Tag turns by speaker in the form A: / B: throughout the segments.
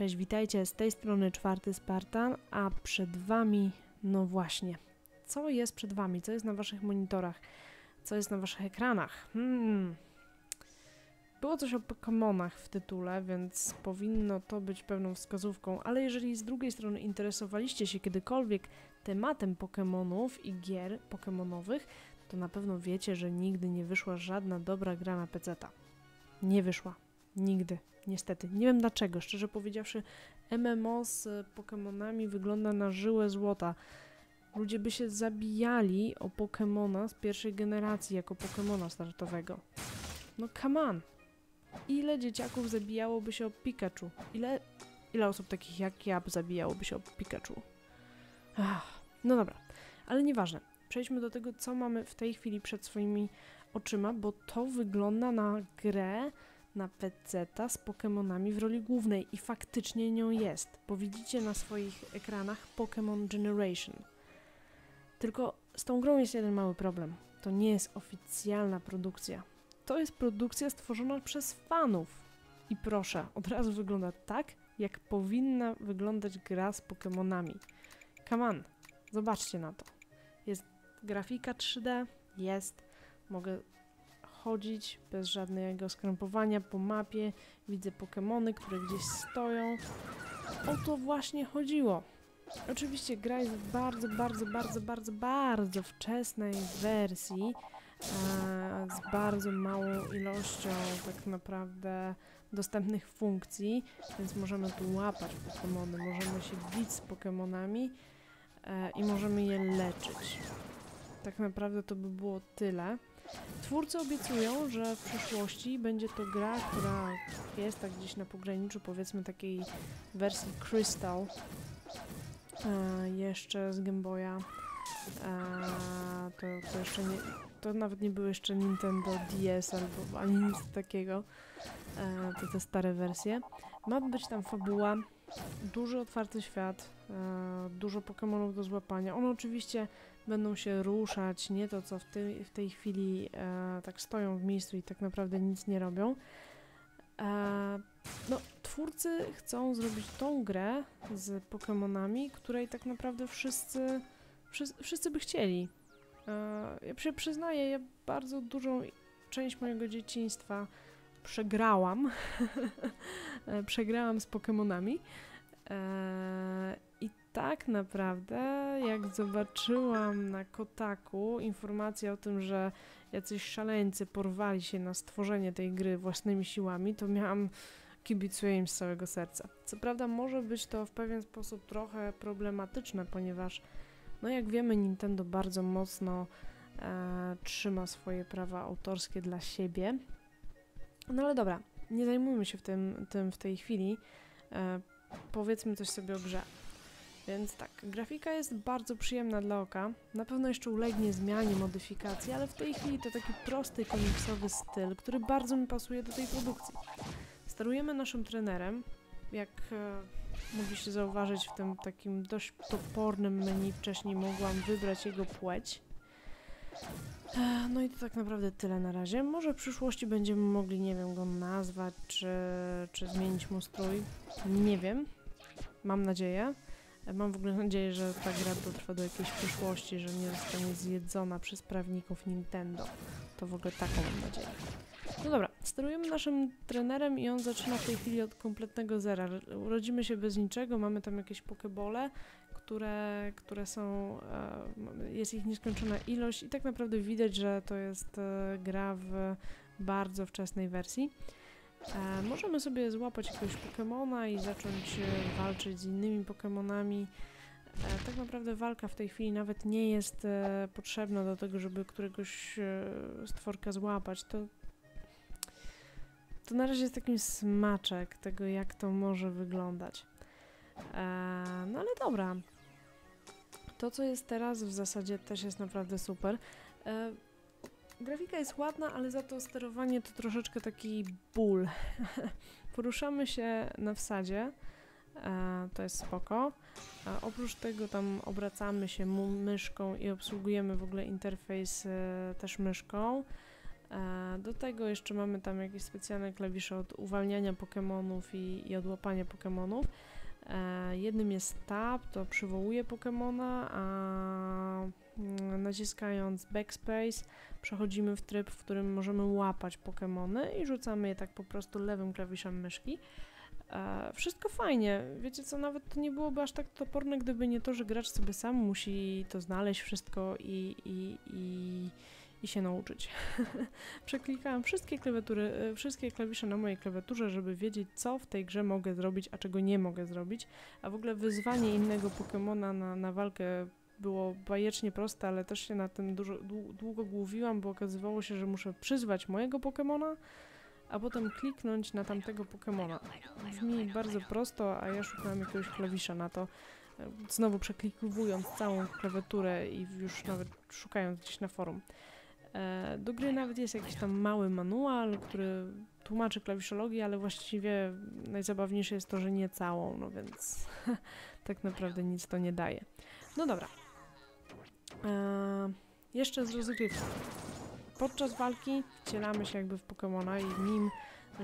A: Cześć, witajcie, z tej strony czwarty Spartan, a przed Wami, no właśnie, co jest przed Wami, co jest na Waszych monitorach, co jest na Waszych ekranach? Hmm. Było coś o Pokémonach w tytule, więc powinno to być pewną wskazówką, ale jeżeli z drugiej strony interesowaliście się kiedykolwiek tematem Pokémonów i gier Pokémonowych, to na pewno wiecie, że nigdy nie wyszła żadna dobra gra na PC-ta. Nie wyszła. Nigdy. Niestety. Nie wiem dlaczego. Szczerze powiedziawszy, MMO z Pokémonami wygląda na żyłę złota. Ludzie by się zabijali o Pokémona z pierwszej generacji jako Pokémona startowego. No come on. Ile dzieciaków zabijałoby się o Pikachu? Ile, ile osób takich jak ja zabijałoby się o Pikachu? Ach, no dobra, ale nieważne. Przejdźmy do tego, co mamy w tej chwili przed swoimi oczyma, bo to wygląda na grę na PC z Pokémonami w roli głównej i faktycznie nią jest, bo widzicie na swoich ekranach Pokémon Generation. Tylko z tą grą jest jeden mały problem. To nie jest oficjalna produkcja. To jest produkcja stworzona przez fanów. I proszę, od razu wygląda tak, jak powinna wyglądać gra z Pokémonami. Come on, zobaczcie na to. Jest grafika 3D, jest. Mogę chodzić bez żadnego skrępowania po mapie. Widzę Pokémony, które gdzieś stoją. O to właśnie chodziło. Oczywiście gra jest w bardzo, bardzo, bardzo, bardzo, bardzo wczesnej wersji z bardzo małą ilością tak naprawdę dostępnych funkcji, więc możemy tu łapać Pokémony, możemy się bić z Pokémonami e, i możemy je leczyć. Tak naprawdę to by było tyle. Twórcy obiecują, że w przyszłości będzie to gra, która jest tak gdzieś na pograniczu powiedzmy takiej wersji Crystal e, jeszcze z Game Boya. E, to, to jeszcze nie, to nawet nie były jeszcze Nintendo DS albo ani nic takiego. E, to te stare wersje. Ma być tam fabuła, duży otwarty świat, e, dużo Pokémonów do złapania. One oczywiście będą się ruszać, nie to co w, tej, w tej chwili e, tak stoją w miejscu i tak naprawdę nic nie robią. E, no, twórcy chcą zrobić tą grę z Pokémonami, której tak naprawdę wszyscy, wszyscy, wszyscy by chcieli. E, ja się przyznaję, ja bardzo dużą część mojego dzieciństwa przegrałam. E, przegrałam z Pokémonami. E, I tak naprawdę, jak zobaczyłam na Kotaku informację o tym, że jacyś szaleńcy porwali się na stworzenie tej gry własnymi siłami, to miałam kibicuję im z całego serca. Co prawda może być to w pewien sposób trochę problematyczne, ponieważ no jak wiemy Nintendo bardzo mocno e, trzyma swoje prawa autorskie dla siebie. No ale dobra, nie zajmujmy się w tym, tym w tej chwili. E, powiedzmy coś sobie o grze. Więc tak, grafika jest bardzo przyjemna dla oka. Na pewno jeszcze ulegnie zmianie, modyfikacji, ale w tej chwili to taki prosty, komiksowy styl, który bardzo mi pasuje do tej produkcji. Sterujemy naszym trenerem. Jak e, mogliście zauważyć w tym takim dość topornym menu wcześniej mogłam wybrać jego płeć. No i to tak naprawdę tyle na razie. Może w przyszłości będziemy mogli, nie wiem, go nazwać, czy, czy zmienić mu strój. Nie wiem. Mam nadzieję. Mam w ogóle nadzieję, że ta gra dotrwa do jakiejś przyszłości, że nie zostanie zjedzona przez prawników Nintendo. To w ogóle taką mam nadzieję. No dobra, sterujemy naszym trenerem i on zaczyna w tej chwili od kompletnego zera. Urodzimy się bez niczego, mamy tam jakieś pokebole, które, które są, e, jest ich nieskończona ilość i tak naprawdę widać, że to jest e, gra w bardzo wczesnej wersji. E, możemy sobie złapać jakiegoś Pokemona i zacząć walczyć z innymi Pokemonami. Tak naprawdę walka w tej chwili nawet nie jest potrzebna do tego, żeby któregoś stworka złapać. To, to na razie jest takim smaczek tego, jak to może wyglądać. No ale dobra. To, co jest teraz, w zasadzie też jest naprawdę super. E, grafika jest ładna, ale za to sterowanie to troszeczkę taki ból. Poruszamy się na wsadzie, e, to jest spoko. A oprócz tego tam obracamy się myszką i obsługujemy w ogóle interfejs e, też myszką. E, do tego jeszcze mamy tam jakieś specjalne klawisze od uwalniania Pokémonów i, i od łapania Pokémonów. E, jednym jest tab, to przywołuje Pokémona, a mm, naciskając backspace przechodzimy w tryb, w którym możemy łapać Pokémony i rzucamy je tak po prostu lewym klawiszem myszki. E, wszystko fajnie. Wiecie co, nawet to nie byłoby aż tak toporne, gdyby nie to, że gracz sobie sam musi to znaleźć wszystko i, i, i, i się nauczyć. Przeklikałam wszystkie klawiatury, e, wszystkie klawisze na mojej klawiaturze, żeby wiedzieć, co w tej grze mogę zrobić, a czego nie mogę zrobić. A w ogóle wyzwanie innego Pokemona na, na walkę było bajecznie proste, ale też się na tym dużo, długo głowiłam, bo okazywało się, że muszę przyzwać mojego Pokemona, a potem kliknąć na tamtego Pokemona. Brzmi bardzo prosto, a ja szukałam jakiegoś klawisza na to, znowu przeklikowując całą klawiaturę i już nawet szukając gdzieś na forum. E, do gry nawet jest jakiś tam mały manual, który tłumaczy klawiszologię, ale właściwie najzabawniejsze jest to, że nie całą, no więc tak naprawdę nic to nie daje. No dobra. E, jeszcze z rozgrywki. Podczas walki wcielamy się jakby w Pokemona i nim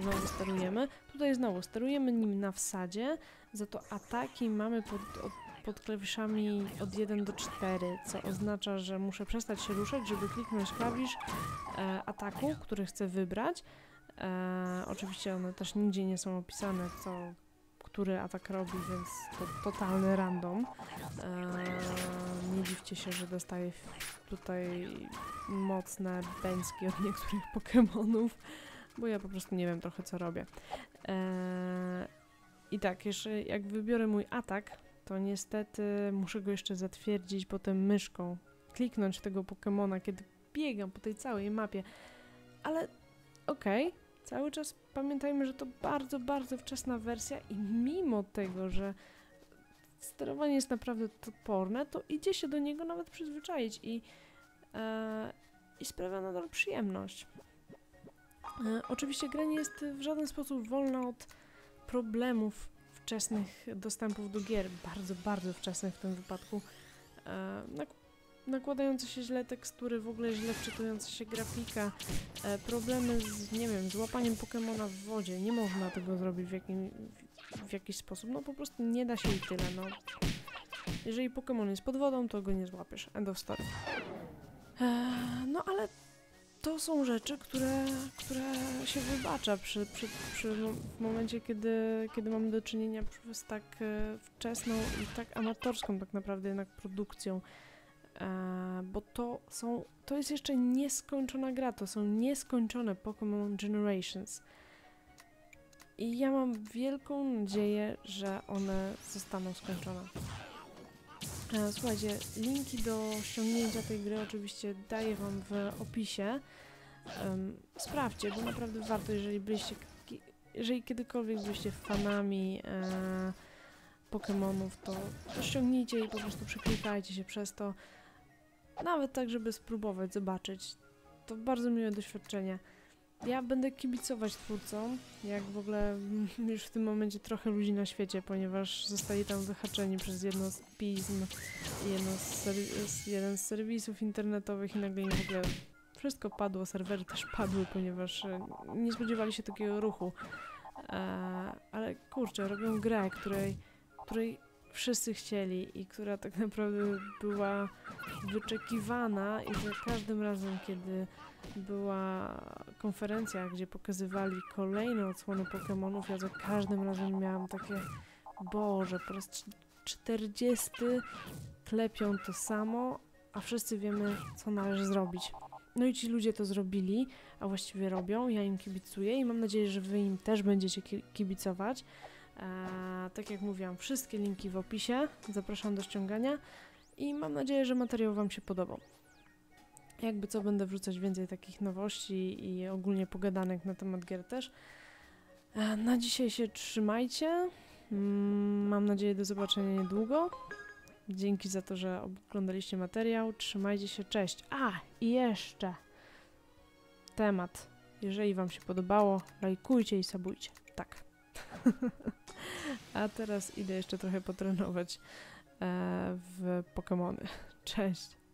A: znowu sterujemy. Tutaj znowu sterujemy nim na wsadzie, za to ataki mamy pod, od, pod klawiszami od 1 do 4, co oznacza, że muszę przestać się ruszać, żeby kliknąć klawisz e, ataku, który chcę wybrać. E, oczywiście one też nigdzie nie są opisane, co który atak robi, więc to totalny random. E, nie dziwcie się, że dostaję tutaj mocne bęcki od niektórych Pokémonów, bo ja po prostu nie wiem trochę co robię. E, I tak, jeszcze jak wybiorę mój atak, to niestety muszę go jeszcze zatwierdzić potem myszką. Kliknąć tego Pokémona, kiedy biegam po tej całej mapie. Ale okej, okay, cały czas pamiętajmy, że to bardzo, bardzo wczesna wersja i mimo tego, że sterowanie jest naprawdę toporne, to idzie się do niego nawet przyzwyczaić i, e, i sprawia nadal przyjemność. E, oczywiście gra nie jest w żaden sposób wolna od problemów wczesnych dostępów do gier, bardzo, bardzo wczesnych w tym wypadku. E, nakładające się źle tekstury, w ogóle źle wczytująca się grafika, e, problemy z, nie wiem, z łapaniem Pokémona w wodzie, nie można tego zrobić w, jakim, w jakiś sposób, no po prostu nie da się i tyle, no. Jeżeli Pokémon jest pod wodą, to go nie złapiesz, end of story. E, no ale to są rzeczy, które, które się wybacza przy, przy, przy w momencie, kiedy, kiedy mamy do czynienia z tak e, wczesną i tak amatorską tak naprawdę jednak produkcją. E, bo to są, to jest jeszcze nieskończona gra, to są nieskończone Pokémon Generations. I ja mam wielką nadzieję, że one zostaną skończone. E, słuchajcie, linki do ściągnięcia tej gry oczywiście daję Wam w opisie. Sprawdźcie, bo naprawdę warto, jeżeli byliście, jeżeli kiedykolwiek byliście fanami e, Pokémonów, to, to ściągnijcie i po prostu przeklikajcie się przez to. Nawet tak, żeby spróbować, zobaczyć. To bardzo miłe doświadczenie. Ja będę kibicować twórcom, jak w ogóle już w tym momencie trochę ludzi na świecie, ponieważ zostali tam wyhaczeni przez jedno z pism, jedno z jeden z serwisów internetowych i nagle w ogóle wszystko padło, serwery też padły, ponieważ e, nie spodziewali się takiego ruchu. E, ale kurczę, robią grę, której, której wszyscy chcieli i która tak naprawdę była wyczekiwana i za każdym razem, kiedy była konferencja, gdzie pokazywali kolejne odsłony Pokémonów, ja za każdym razem miałam takie Boże, po raz 40 klepią to samo, a wszyscy wiemy, co należy zrobić. No i ci ludzie to zrobili, a właściwie robią, ja im kibicuję i mam nadzieję, że wy im też będziecie kibicować. E, tak jak mówiłam, wszystkie linki w opisie. Zapraszam do ściągania i mam nadzieję, że materiał Wam się podobał. Jakby co, będę wrzucać więcej takich nowości i ogólnie pogadanek na temat gier też. E, na dzisiaj się trzymajcie. Mm, mam nadzieję do zobaczenia niedługo. Dzięki za to, że oglądaliście materiał. Trzymajcie się, cześć. A, i jeszcze temat. Jeżeli Wam się podobało, lajkujcie i sabujcie. Tak. A teraz idę jeszcze trochę potrenować e, w Pokémony. Cześć!